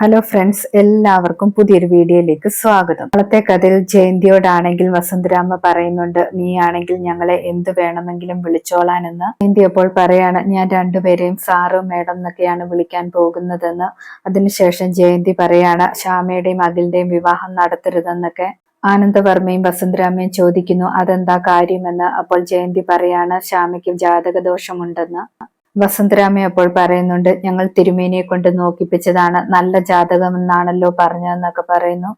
Hello friends എല്ലാവർക്കും പുതിയൊരു വീഡിയോയിലേക്ക് സ്വാഗതം. നാളത്തെ കഥയിൽ ജയന്തിയോടാണെങ്കിൽ വസന്തരാമ പറയുന്നുണ്ട് നീ ആണെങ്കിൽ ഞങ്ങളെ എന്ത് വേണമെങ്കിലും വിളിച്ചോളാനെന്ന്. ജയന്തി അപ്പോൾ പറയാണ് ഞാൻ രണ്ടുപേരെയും സാറ് മേഡം എന്നൊക്കെയാണ് വിളിക്കാൻ പോകുന്നതെന്ന്. അതിനുശേഷം ജയന്തി പറയാണ് ശ്യാമയുടെയും അഖിലിന്റെയും വിവാഹം നടത്തരുതെന്നൊക്കെ. ആനന്ദവർമ്മയും വസന്തരാമയും ചോദിക്കുന്നു അതെന്താ കാര്യമെന്ന്? അപ്പോൾ ജയന്തി പറയാണ് ശ്യാമയ്ക്കും ജാതക ദോഷമുണ്ടെന്ന് വസന്തരാമ അപ്പോൾ പറയുന്നുണ്ട് ഞങ്ങൾ തിരുമേനിയെ കൊണ്ട് നോക്കിപ്പിച്ചതാണ് നല്ല ജാതകമെന്നാണല്ലോ പറഞ്ഞതെന്നൊക്കെ പറയുന്നു.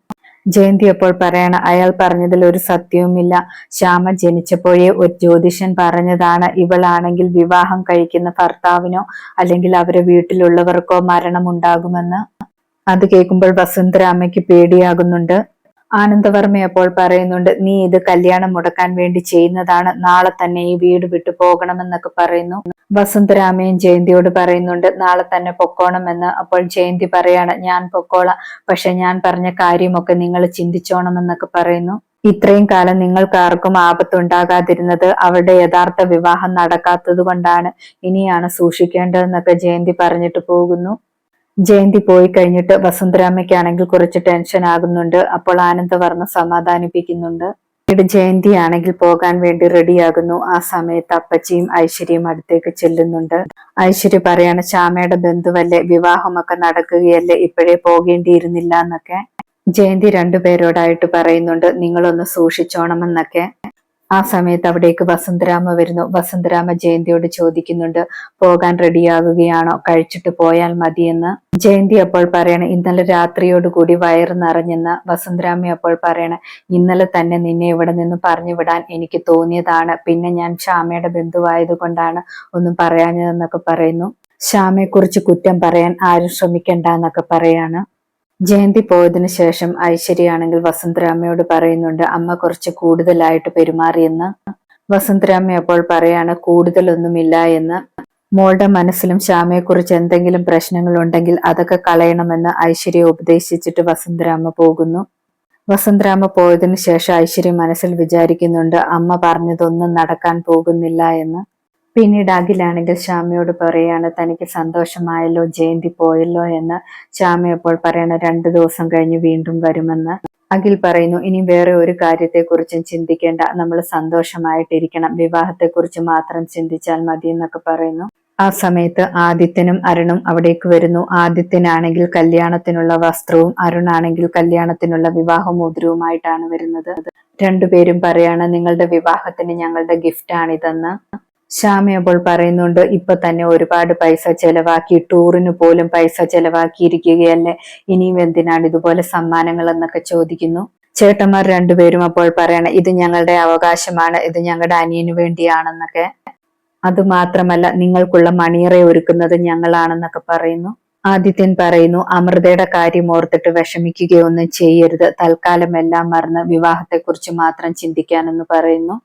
ജയന്തി അപ്പോൾ പറയണ അയാൾ പറഞ്ഞതിൽ ഒരു സത്യവുമില്ല. ശ്യാമ ജനിച്ചപ്പോഴേ ഒരു ജ്യോതിഷൻ പറഞ്ഞതാണ് ഇവളാണെങ്കിൽ വിവാഹം കഴിക്കുന്ന ഭർത്താവിനോ അല്ലെങ്കിൽ അവരെ വീട്ടിലുള്ളവർക്കോ മരണം ഉണ്ടാകുമെന്ന് അത് കേൾക്കുമ്പോൾ വസുന്ധരാമയ്ക്ക് പേടിയാകുന്നുണ്ട്. ആനന്ദവർമ്മ അപ്പോൾ പറയുന്നുണ്ട് നീ ഇത് കല്യാണം മുടക്കാൻ വേണ്ടി ചെയ്യുന്നതാണ് നാളെ തന്നെ ഈ വീട് വിട്ടു പോകണമെന്നൊക്കെ പറയുന്നു. വസുന്ധരാമയും ജയന്തിയോട് പറയുന്നുണ്ട് നാളെ തന്നെ പൊക്കോണം എന്ന്. അപ്പോൾ ജയന്തി പറയാണ് ഞാൻ പൊക്കോള. പക്ഷെ ഞാൻ പറഞ്ഞ കാര്യമൊക്കെ നിങ്ങൾ ചിന്തിച്ചോണം എന്നൊക്കെ പറയുന്നു. ഇത്രയും കാലം നിങ്ങൾക്ക് ആർക്കും ആപത്തുണ്ടാകാതിരുന്നത് അവരുടെ യഥാർത്ഥ വിവാഹം നടക്കാത്തത് കൊണ്ടാണ്. ഇനിയാണ് സൂക്ഷിക്കേണ്ടതെന്നൊക്കെ ജയന്തി പറഞ്ഞിട്ട് പോകുന്നു. ജയന്തി പോയി കഴിഞ്ഞിട്ട് വസുന്ധരാമയ്ക്കാണെങ്കിൽ കുറച്ച് ടെൻഷൻ ആകുന്നുണ്ട്. അപ്പോൾ ആനന്ദവർമ്മ സമാധാനിപ്പിക്കുന്നുണ്ട്. പിന്നീട് ജയന്തി ആണെങ്കിൽ പോകാൻ വേണ്ടി റെഡിയാകുന്നു. ആ സമയത്ത് അപ്പച്ചിയും ഐശ്വര്യയും അടുത്തേക്ക് ചെല്ലുന്നുണ്ട്. ഐശ്വര്യ പറയാണ് ശ്യാമയുടെ ബന്ധുവല്ലേ? വിവാഹമൊക്കെ നടക്കുകയല്ലേ? ഇപ്പോഴേ പോകേണ്ടിയിരുന്നില്ല എന്നൊക്കെ. ജയന്തി രണ്ടുപേരോടായിട്ട് പറയുന്നുണ്ട് നിങ്ങളൊന്ന് സൂക്ഷിച്ചോണമെന്നൊക്കെ ആ സമയത്ത് അവിടേക്ക് വസന്തരാമ വരുന്നു. വസന്തരാമ ജയന്തിയോട് ചോദിക്കുന്നുണ്ട് പോകാൻ റെഡിയാകുകയാണോ കഴിച്ചിട്ട് പോയാൽ മതിയെന്ന്. ജയന്തി അപ്പോൾ പറയണ ഇന്നലെ രാത്രിയോടുകൂടി വയറ് നിറഞ്ഞെന്ന്. വസന്തരാമ അപ്പോൾ പറയണ ഇന്നലെ തന്നെ നിന്നെ ഇവിടെ നിന്ന് പറഞ്ഞു വിടാൻ എനിക്ക് തോന്നിയതാണ്. പിന്നെ ഞാൻ ക്ഷാമയുടെ ബന്ധുവായത് കൊണ്ടാണ് ഒന്നും പറയാഞ്ഞതെന്നൊക്കെ പറയുന്നു. ശ്യാമയെക്കുറിച്ച് കുറ്റം പറയാൻ ആരും ശ്രമിക്കണ്ട എന്നൊക്കെ പറയാണ്. ജയന്തി പോയതിനു ശേഷം ഐശ്വര്യയാണെങ്കിൽ വസന്തരാമയോട് പറയുന്നുണ്ട് അമ്മ കുറച്ച് കൂടുതലായിട്ട് പെരുമാറിയെന്ന്. വസന്തരാമ അപ്പോൾ പറയാണ് കൂടുതലൊന്നുമില്ല എന്ന്. മോളുടെ മനസ്സിലും ശ്യാമയെക്കുറിച്ച് എന്തെങ്കിലും പ്രശ്നങ്ങൾ ഉണ്ടെങ്കിൽ അതൊക്കെ കളയണമെന്ന് ഐശ്വര്യ ഉപദേശിച്ചിട്ട് വസന്തരാമ പോകുന്നു. വസന്തരാമ പോയതിനു ശേഷം ഐശ്വര്യ മനസ്സിൽ വിചാരിക്കുന്നുണ്ട് അമ്മ പറഞ്ഞതൊന്നും നടക്കാൻ പോകുന്നില്ല എന്ന്. പിന്നീട് അഖിലാണെങ്കിൽ ശ്യാമയോട് പറയാണ് തനിക്ക് സന്തോഷമായല്ലോ ജയന്തി പോയല്ലോ എന്ന് ശ്യാമ അപ്പോൾ പറയണ രണ്ടു ദിവസം കഴിഞ്ഞ് വീണ്ടും വരുമെന്ന് അഖിൽ പറയുന്നു ഇനി വേറെ ഒരു കാര്യത്തെക്കുറിച്ചും ചിന്തിക്കേണ്ട. നമ്മൾ സന്തോഷമായിട്ടിരിക്കണം. വിവാഹത്തെക്കുറിച്ച് മാത്രം ചിന്തിച്ചാൽ മതി എന്നൊക്കെ പറയുന്നു. ആ സമയത്ത് ആദിത്യനും അരുണും അവിടേക്ക് വരുന്നു. ആദിത്യനാണെങ്കിൽ കല്യാണത്തിനുള്ള വസ്ത്രവും അരുണാണെങ്കിൽ കല്യാണത്തിനുള്ള വിവാഹമോതിരവുമായിട്ടാണ് വരുന്നത്. രണ്ടുപേരും പറയാണ് നിങ്ങളുടെ വിവാഹത്തിന് ഞങ്ങളുടെ ഗിഫ്റ്റ് ആണിതെന്ന് ശ്യാമ അപ്പോൾ പറയുന്നുണ്ട് ഇപ്പൊ തന്നെ ഒരുപാട് പൈസ ചെലവാക്കി ടൂറിന് പോലും പൈസ ചെലവാക്കിയിരിക്കുകയല്ലേ? ഇനിയും എന്തിനാണ് ഇതുപോലെ സമ്മാനങ്ങൾ എന്നൊക്കെ ചോദിക്കുന്നു. ചേട്ടന്മാർ രണ്ടുപേരും അപ്പോൾ പറയണം ഇത് ഞങ്ങളുടെ അവകാശമാണ് ഇത് ഞങ്ങളുടെ അനിയന് വേണ്ടിയാണെന്നൊക്കെ. അത് മാത്രമല്ല നിങ്ങൾക്കുള്ള മണിയറെ ഒരുക്കുന്നത് ഞങ്ങളാണെന്നൊക്കെ പറയുന്നു. ആദിത്യൻ പറയുന്നു അമൃതയുടെ കാര്യം ഓർത്തിട്ട് വിഷമിക്കുകയൊന്നും ചെയ്യരുത്. തൽക്കാലം എല്ലാം മറന്ന് വിവാഹത്തെക്കുറിച്ച് മാത്രം ചിന്തിക്കാനെന്ന് പറയുന്നു.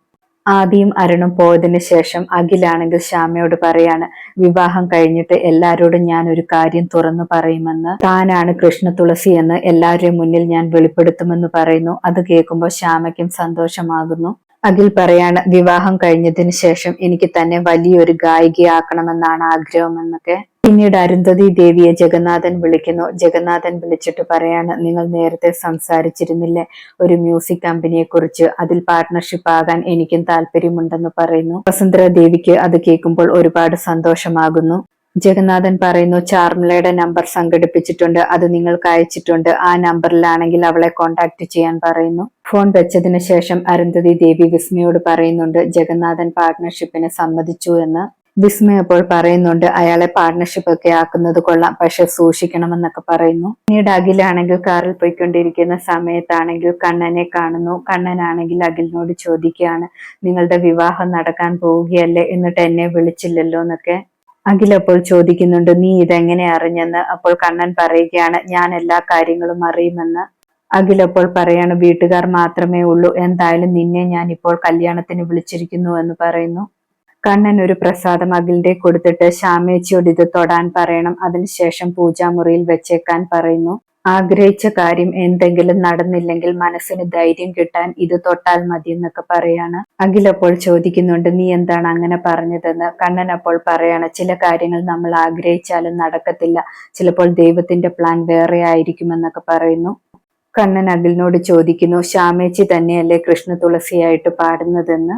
ആദിയും അരുണും പോയതിന് ശേഷം അഖിലാണെങ്കിൽ ശ്യാമയോട് പറയാണ് വിവാഹം കഴിഞ്ഞിട്ട് എല്ലാരോടും ഞാൻ ഒരു കാര്യം തുറന്നു പറയുമെന്ന്. താനാണ് കൃഷ്ണ തുളസി എന്ന് എല്ലാവരുടെയും മുന്നിൽ ഞാൻ വെളിപ്പെടുത്തുമെന്ന് പറയുന്നു. അത് കേൾക്കുമ്പോൾ ശ്യാമയ്ക്കും സന്തോഷമാകുന്നു. അഖിൽ പറയാണ് വിവാഹം കഴിഞ്ഞതിന് ശേഷം എനിക്ക് തന്നെ വലിയൊരു ഗായികയാക്കണമെന്നാണ് ആഗ്രഹമെന്നൊക്കെ. പിന്നീട് അരുന്ധതി ദേവിയെ ജഗന്നാഥൻ വിളിക്കുന്നു. ജഗന്നാഥൻ വിളിച്ചിട്ട് പറയാണ് നിങ്ങൾ നേരത്തെ സംസാരിച്ചിരുന്നില്ലേ? ഒരു മ്യൂസിക് കമ്പനിയെ കുറിച്ച് അതിൽ പാർട്ട്ണർഷിപ്പ് ആകാൻ എനിക്കും താല്പര്യമുണ്ടെന്ന് പറയുന്നു. വസുന്ധര ദേവിക്ക് അത് കേൾക്കുമ്പോൾ ഒരുപാട് സന്തോഷമാകുന്നു. ജഗന്നാഥൻ പറയുന്നു ചാർമിളയുടെ നമ്പർ സംഘടിപ്പിച്ചിട്ടുണ്ട്. അത് നിങ്ങൾക്ക് അയച്ചിട്ടുണ്ട്. ആ നമ്പറിലാണെങ്കിൽ അവളെ കോണ്ടാക്ട് ചെയ്യാൻ പറയുന്നു. ഫോൺ വെച്ചതിന് ശേഷം അരുന്ധതി ദേവി വിസ്മയോട് പറയുന്നുണ്ട് ജഗന്നാഥൻ പാർട്ട്ണർഷിപ്പിന് സമ്മതിച്ചു എന്ന്. വിസ്മയ അപ്പോൾ പറയുന്നുണ്ട് അയാളെ പാർട്ട്ണർഷിപ്പ് ഒക്കെ ആക്കുന്നത് കൊള്ളാം പക്ഷെ സൂക്ഷിക്കണമെന്നൊക്കെ പറയുന്നു. പിന്നീട് അഖിലാണെങ്കിൽ കാറിൽ പോയിക്കൊണ്ടിരിക്കുന്ന സമയത്താണെങ്കിൽ കണ്ണനെ കാണുന്നു. കണ്ണനാണെങ്കിൽ അഖിലിനോട് ചോദിക്കുകയാണ് നിങ്ങളുടെ വിവാഹം നടക്കാൻ പോവുകയല്ലേ? എന്നിട്ട് എന്നെ വിളിച്ചില്ലല്ലോ എന്നൊക്കെ. അഖിൽ അപ്പോൾ ചോദിക്കുന്നുണ്ട് നീ ഇതെങ്ങനെ അറിഞ്ഞെന്ന്? അപ്പോൾ കണ്ണൻ പറയുകയാണ് ഞാൻ എല്ലാ കാര്യങ്ങളും അറിയുമെന്ന്. അഖിൽ അപ്പോൾ പറയാണ് വീട്ടുകാർ മാത്രമേ ഉള്ളൂ എന്തായാലും നിന്നെ ഞാൻ ഇപ്പോൾ കല്യാണത്തിന് വിളിച്ചിരിക്കുന്നു എന്ന് പറയുന്നു. കണ്ണൻ ഒരു പ്രസാദം അഖിലിന്റെ കൊടുത്തിട്ട് ശ്യാമേച്ചിയോട് ഇത് തൊടാൻ പറയണം. അതിനുശേഷം പൂജാമുറിയിൽ വെച്ചേക്കാൻ പറയുന്നു ആഗ്രഹിച്ച കാര്യം എന്തെങ്കിലും നടന്നില്ലെങ്കിൽ മനസ്സിന് ധൈര്യം കിട്ടാൻ ഇത് തൊട്ടാൽ മതി എന്നൊക്കെ പറയാണ്. അഖിൽ അപ്പോൾ ചോദിക്കുന്നുണ്ട് നീ എന്താണ് അങ്ങനെ പറഞ്ഞതെന്ന്? കണ്ണൻ അപ്പോൾ പറയാണ് ചില കാര്യങ്ങൾ നമ്മൾ ആഗ്രഹിച്ചാലും നടക്കത്തില്ല. ചിലപ്പോൾ ദൈവത്തിന്റെ പ്ലാൻ വേറെ ആയിരിക്കുമെന്നൊക്കെ പറയുന്നു. കണ്ണൻ അഖിലിനോട് ചോദിക്കുന്നു ശ്യാമേച്ചി തന്നെയല്ലേ കൃഷ്ണ തുളസിയായിട്ട് പാടുന്നതെന്ന്?